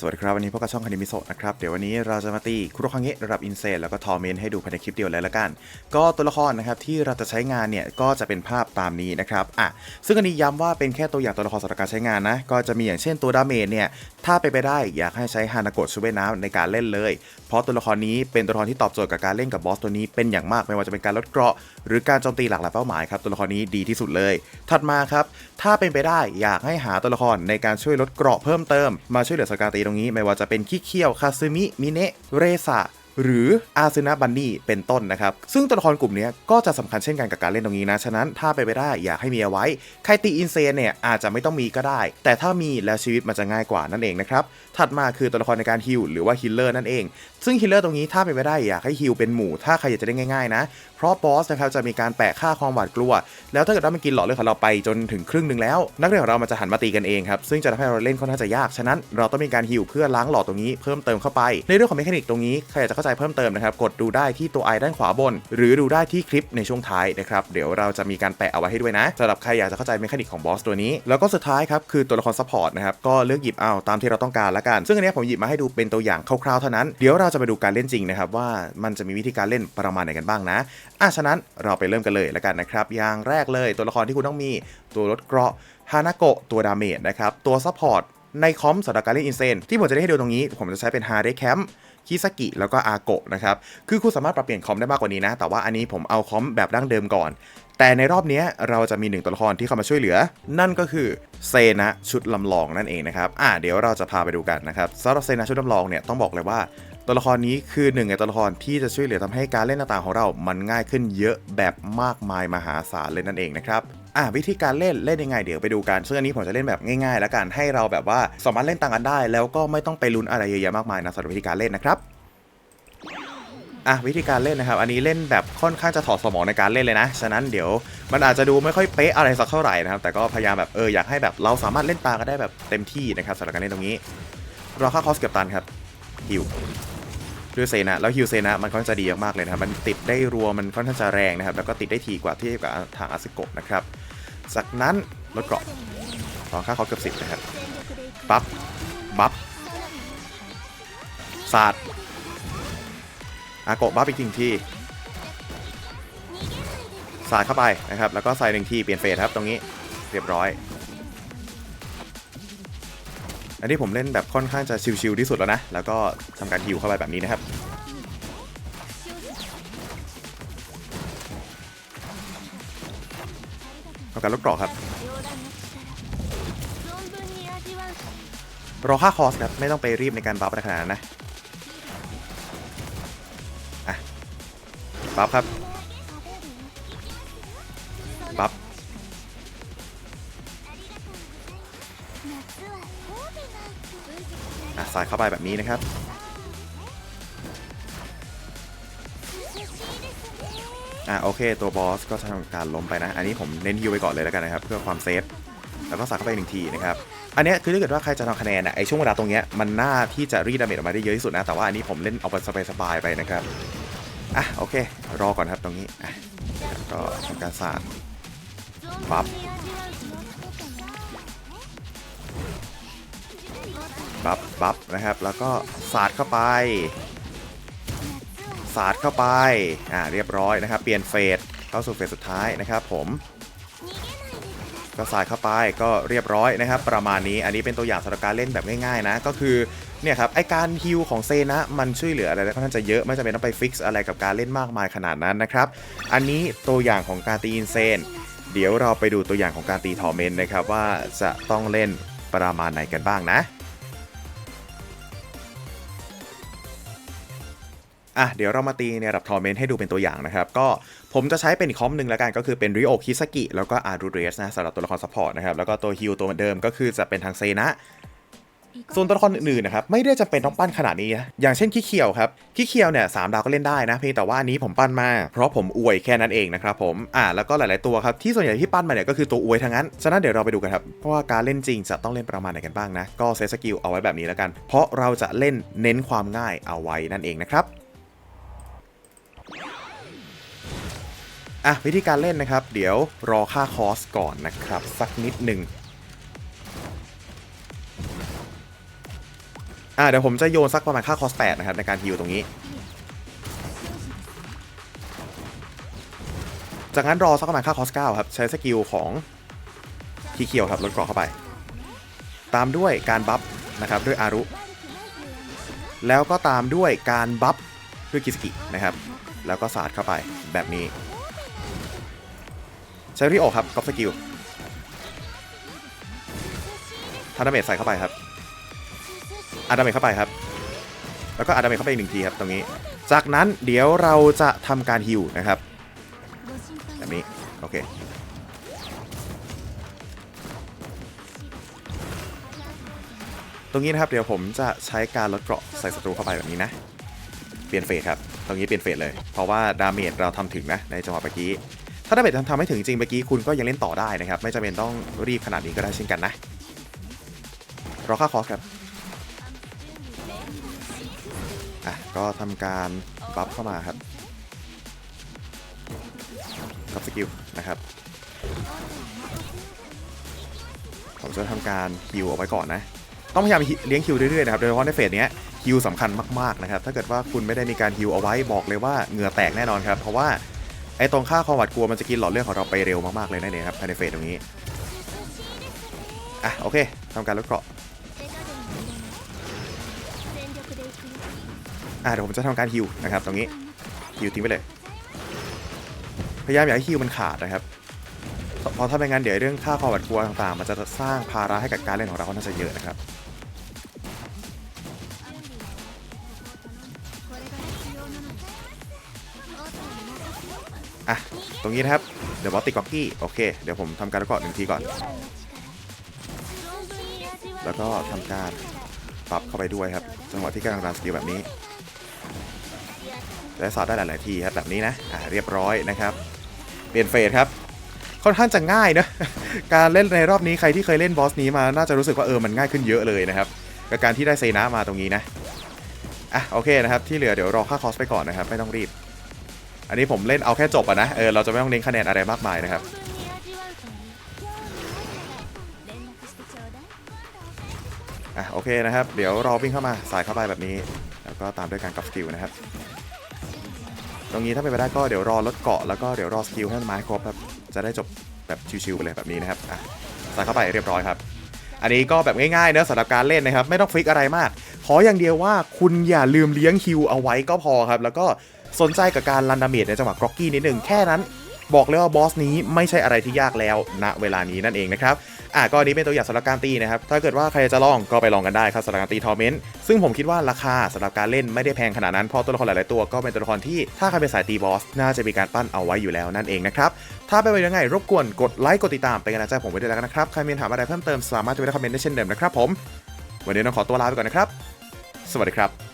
สวัสดีครับ วันนี้พบกับช่องคานิมิโซะนะครับ เดี๋ยววันนี้เราจะมาตีคุโรคังเงะระดับอินเซนแล้วก็ทอร์เมนให้ดูภายในคลิปเดียวเลยละกัน ก็ตัวละครนะครับที่เราจะใช้งานเนี่ย ก็จะเป็นภาพตามนี้นะครับอะซึ่งอันนี้ย้ำว่าเป็นแค่ตัวอย่างตัวละครสำหรับการใช้งานนะ ก็จะมีอย่างเช่นตัวดาเมจเนี่ย ถ้าไปไปได้อยากให้ใช้ฮานาโกะชุเวน้ำในการเล่นเลย เพราะตัวละครนี้เป็นตัวละครที่ตอบโจทย์กับการเล่นกับบอสตัวนี้เป็นอย่างมาก ไม่ว่าจะเป็นการลดเกราะ หรือการโจมตีหลากหลายเป้าหมายครับตัวละครนี้ดีที่สุดเลย ถัดมาครับ ถ้าเป็นไปได้อยากให้หาตัวละครในการช่วยลดเกราะเพิ่มเติมมาช่วยเหลือสกาตีตรงนี้ ไม่ว่าจะเป็นขี้เคียวคาซึมิมิเนะเรซา หรืออาซึนะบันนี่เป็นต้นนะครับ ซึ่งตัวละครกลุ่มนี้ก็จะสำคัญเช่นกันกับการเล่นตรงนี้นะ ฉะนั้นถ้าไปนไปได้อยากให้มีเอาไว้ใครตีอินเซนเนี่ยอาจจะไม่ต้องมีก็ได้ แต่ถ้ามีแล้วชีวิตมันจะง่ายกว่านั่นเองนะครับ ถัดมาคือตัวละครในการฮิลหรือว่าฮิลเลอร์นั่นเอง ซึ่งฮิลเลอร์ตรงนี้ถ้าเป็นไปได้อยากให้ฮิลเป็นหมู่ถ้าใครอยากจะได้ง่ายๆนะเพราะบอสนะครับจะมีการแปะค่าความหวาดกลัว แล้วถ้าเกิดว่ามันกินหลอดเลือดของเราไปจนถึงครึ่งหนึ่งแล้ว นักเรียนของเรามันจะหันมาตีกันเองครับซึ่งจะทำให้เราเล่นค่อนข้างจะยากฉะนั้นเราต้องมีการฮิลเพื่อล้างหลอดตรงนี้เพิ่มเติมเข้าไป ในเรื่องของเมคานิกตรงนี้ใครอยากจะเข้าใจเพิ่มเติมนะครับกดดูได้ที่ตัวไอด้านขวาบน หรือดูได้ที่คลิปในช่วงท้ายนะครับเดี๋ยวเราจะมีการแปะเอาไว้ให้ด้วยนะสำหรับใครอยากจะเข้าใจเมคานิกของบอสตัวนี้ แล้วก็สุดท้ายครับคือตัวละครซัพพอร์ตนะครับก็เลือกหยิบเอาตามที่เราต้องการละกัน ซึ่งอันนี้ผมหยิบมาให้ดูเป็นตัวอย่างคร่าวๆเท่านั้นเดี๋ยวเราจะไปดูการเล่นจริงนะครับว่ามันจะมีวิธีการเล่นประมาณไหนกันบ้างนะอะฉะนั้นเราไปเริ่มกันเลยและกันนะครับอย่างแรกเลยตัวละครที่คุณต้องมีตัวลดเกราะฮานาโกะตัวดาเมจนะครับตัวซัพพอร์ตในคอมสำหรับการเล่นอินเซนที่ผมจะได้ให้ดูตรงนี้ ผมจะใช้เป็นฮาเดแคมคิซากิแล้วก็อาโกะนะครับคือคุณสามารถปรับเปลี่ยนคอมได้มากกว่านี้นะ แต่ว่าอันนี้ผมเอาคอมแบบดั้งเดิมก่อน แต่ในรอบนี้เราจะมีหนึ่งตัวละครที่เข้ามาช่วยเหลือ นั่นก็คือเซนะชุดลำลองนั่นเองนะครับอ่าเดี๋ยวเราจะพาไปดูกันนะครับสำหรับเซนะชุดลำลองเนี่ยต้องบอกเลยว่า ตัวละครนี้คือหนึ่งในตัวละครที่จะช่วยเหลือทำให้การเล่นต่างๆของเรามันง่ายขึ้นเยอะแบบมากมายมหาศาลเลยนั่นเองนะครับอะวิธีการเล่นเล่นยังไงเดี๋ยวไปดูกัน ซึ่งอันนี้ผมจะเล่นแบบง่ายๆ แล้วกันให้เราแบบว่าสามารถเล่นต่างกันได้ แล้วก็ไม่ต้องไปลุ้นอะไรเยอะแยะมากมายนะสำหรับวิธีการเล่นนะครับอะวิธีการเล่นนะครับ อันนี้เล่นแบบค่อนข้างจะถอดสมองในการเล่นเลยนะ ฉะนั้นเดี๋ยวมันอาจจะดูไม่ค่อยเป๊ะอะไรสักเท่าไหร่นะครับ แต่ก็พยายามแบบเอออยากให้แบบเราสามารถเล่นตากันได้แบบเต็มที่นะครับสำหรับการเล่นตรงนี้รอค่าคอสเก็บตันครับฮิว ด้วยเซนะ แล้วฮิวเซนะมันค่อนข้างจะดีมากๆเลยนะครับ มันติดได้รัวมันค่อนข้างจะแรงนะครับ แล้วก็ติดได้ทีกว่าที่กับทางอาซิโกะนะครับ จากนั้นลดเกราะรอค่าคอสเกือบสิบนะครับ ปั๊บ บัฟศาสตร์อาโกะบ้าไปจริงทีสาดเข้าไปนะครับ แล้วก็ใส่หนึ่งทีเปลี่ยนเฟสครับตรงนี้เรียบร้อย อันนี้ผมเล่นแบบค่อนข้างจะชิวๆที่สุดแล้วนะ แล้วก็ทำการฮิวเข้าไปแบบนี้นะครับทำการลดกราะครับ รอค่าคอสครับ ไม่ต้องไปรีบในการบัฟในขนาดนั้นนะบัฟครับ อะใส่เข้าไปแบบนี้นะครับ อะโอเคตัวบอสก็ทำการล้มไปนะ อันนี้ผมเน้นฮิวไปก่อนเลยแล้วกันนะครับ เพื่อความเซฟ แล้วก็ใส่เข้าไปหนึ่งทีนะครับ อันนี้คือถ้าเกิดว่าใครจะทำคะแนนอะไอช่วงเวลาตรงเนี้ยมันน่าที่จะรีดดาเมจออกมาได้เยอะที่สุดนะ แต่ว่าอันนี้ผมเล่นเอาไปสบายๆไปนะครับ อะโอเค รอก่อนครับตรงนี้ อะก็ทำการสาดบั บัฟบัฟนะครับ แล้วก็สาดเข้าไป สาดเข้าไป อ่า เรียบร้อยนะครับ เปลี่ยนเฟส เข้าสู่เฟสสุดท้ายนะครับผมก็สาดเข้าไปก็เรียบร้อยนะครับ ประมาณนี้อันนี้เป็นตัวอย่างสำหรับการเล่นแบบง่ายๆนะ ก็คือเนี่ยครับไอการฮิลของเซนะมันช่วยเหลืออะไรได้ค่อนข้างจะเยอะไม่จำเป็นต้องไปฟิกซ์อะไรกับการเล่นมากมายขนาดนั้นนะครับ อันนี้ตัวอย่างของการตีอินเซนเดี๋ยวเราไปดูตัวอย่างของการตีทอร์เมนนะครับว่าจะต้องเล่นประมาณไหนกันบ้างนะ อะเดี๋ยวเรามาตีในระดับทอร์เมนต์ให้ดูเป็นตัวอย่างนะครับ ก็ผมจะใช้เป็นคอมหนึ่งแล้วกันก็คือเป็นริโอคิซากิแล้วก็อารูเรสนะสำหรับตัวละครซัพพอร์ตนะครับ แล้วก็ตัวฮิลตัวเดิมก็คือจะเป็นทางเซนะส่วนตัวละครอื่นๆนะครับไม่ได้จำเป็นต้องปั้นขนาดนี้นะอย่างเช่นขี้เคียวครับขี้เคียวเนี่ยสามดาวก็เล่นได้นะเพียงแต่ว่าอันนี้ผมปั้นมา เพราะผมอวยแค่นั้นเองนะครับผมอ่าแล้วก็หลายๆตัวครับที่ส่วนใหญ่ที่ปั้นมาเนี่ยก็คือตัวอวยทั้งนั้นฉะนั้นเดี๋ยวเราไปดูกันครับเพราะว่าการเล่นจริงจะต้องเล่นประมาณไหนกันบ้างนะก็เซตสกิลเอาไว้แบบนี้แล้วกัน เพราะเราจะเล่นเน้นความง่ายเอาไว้นั่นเองนะครับ อะวิธีการเล่นนะครับ เดี๋ยวรอค่าคอสก่อนนะครับ สักนิดหนึ่งอ่าเดี๋ยวผมจะโยนสักประมาณค่าคอสแปดนะครับในการฮิวตรงนี้ จากนั้นรอสักประมาณค่าคอสเก้าครับ ใช้สกิลของทีเคียวครับลดเกราะเข้าไป ตามด้วยการบัฟนะครับด้วยอารุ แล้วก็ตามด้วยการบัฟด้วยกิสกินะครับ แล้วก็สาดเข้าไปแบบนี้ ใช้ริโอครับกอฟสกิลทาดาเมจใส่เข้าไปครับอาดาเมจเข้าไปครับ แล้วก็อาดาเมจเข้าไปอีกหนึ่งทีครับตรงนี้ จากนั้นเดี๋ยวเราจะทำการฮิวนะครับแบบนี้โอเคตรงนี้นะครับเดี๋ยวผมจะใช้การลดเกราะใส่ศัตรูเข้าไปแบบนี้นะ เปลี่ยนเฟสครับ ตรงนี้เปลี่ยนเฟสเลย เพราะว่าดาเมจเราทำถึงนะในจังหวะเมื่อกี้ ถ้าดาเมจทำให้ถึงจริงเมื่อกี้คุณก็ยังเล่นต่อได้นะครับ ไม่จำเป็นต้องรีบขนาดนี้ก็ได้เช่นกันนะ รอค่าคอสครับ อะ ก็ทำการบัฟเข้ามาครับกับสกิลนะครับผมจะทำการฮิวเอาไว้ก่อนนะ ต้องพยายามเลี้ยงฮิวเรื่อยๆนะครับ โดยเฉพาะในเฟสเนี้ยฮิวสำคัญมากๆนะครับ ถ้าเกิดว่าคุณไม่ได้มีการฮิวเอาไว้บอกเลยว่าเหงื่อแตกแน่นอนครับ เพราะว่า ไอ้ตรงค่าความหวาดกลัวมันจะกินหลอดเลือดของเราไปเร็วมากๆเลยนั่นเองครับภายในเฟสตรงนี้ อะ โอเคทำการลดเกราะอะเดี๋ยวผมจะทำการฮิวนะครับตรงนี้ฮิวทิ้งไปเลย พยายามอย่าให้ฮิวมันขาดนะครับเพราะถ้าไม่งั้นเดี๋ยวเรื่องค่าความหวาดกลัวต่างๆ มันจะสร้างภาระให้กับการเล่นของเราค่อนข้างจะเยอะนะครับ อะ ตรงนี้นะครับ เดี๋ยวบอสติกก๊อกกี้โอเค เดี๋ยวผมทำการประกอบหนึ่งทีก่อน แล้วก็ทำการปรับเข้าไปด้วยครับ จังหวะที่กำลังรันสกิลแบบนี้และสอดได้หลาย ๆ ทีครับแบบนี้นะ อ่าเรียบร้อยนะครับ เปลี่ยนเฟสครับ ค่อนข้างจะง่ายนะ การเล่นในรอบนี้ใครที่เคยเล่นบอสนี้มา น่าจะรู้สึกว่าเออ มันง่ายขึ้นเยอะเลยนะครับ กับการที่ได้เซนะมาตรงนี้นะ อะโอเคนะครับ ที่เหลือเดี๋ยวรอค่าคอสไปก่อนนะครับ ไม่ต้องรีบ อันนี้ผมเล่นเอาแค่จบอะนะ เออ เราจะไม่ต้องเน้นคะแนนอะไรมากมายนะครับ อะ โอเคนะครับ เดี๋ยวรอวิ่งเข้ามา สายเข้าไปแบบนี้ แล้วก็ตามด้วยการกอฟสกิลนะครับ ตรงนี้ถ้าเป็นไปได้ก็เดี๋ยวรอลดเกาะ แล้วก็เดี๋ยวรอสกิลให้มันมาให้ครบครับ จะได้จบแบบชิวๆไปเลยแบบนี้นะครับ อะ สายเข้าไปเรียบร้อยครับอันนี้ก็แบบง่ายๆเนอะสำหรับการเล่นนะครับ ไม่ต้องฟิกอะไรมาก ขออย่างเดียวว่าคุณอย่าลืมเลี้ยงฮิวเอาไว้ก็พอครับ แล้วก็ สนใจกับการรันดาเมจในจังหวะกรอกกี้นิดหนึ่งแค่นั้น บอกเลยว่าบอสนี้ไม่ใช่อะไรที่ยากแล้วณเวลานี้นั่นเองนะครับอะก็อันนี้เป็นตัวอย่างสำหรับการตีนะครับ ถ้าเกิดว่าใครจะลองก็ไปลองกันได้ครับสำหรับการตีทอร์เมนต์ ซึ่งผมคิดว่าราคาสำหรับการเล่นไม่ได้แพงขนาดนั้น เพราะตัวละครหลายๆตัวก็เป็นตัวละครที่ถ้าใครเป็นสายตีบอส น่าจะมีการปั้นเอาไว้อยู่แล้วนั่นเองนะครับ ถ้าเป็นไปยังไงรบกวนกดไลค์กดติดตามเป็นกำลังใจผมไว้ด้วยแล้วกันนะครับ ใครมีถามอะไรเพิ่มเติมสามารถจะไปคอมเมนต์ได้เช่นเดิมนะครับผม วันนี้ต้องขอตัวลาไปก่อนนะครับ สวัสดีครับ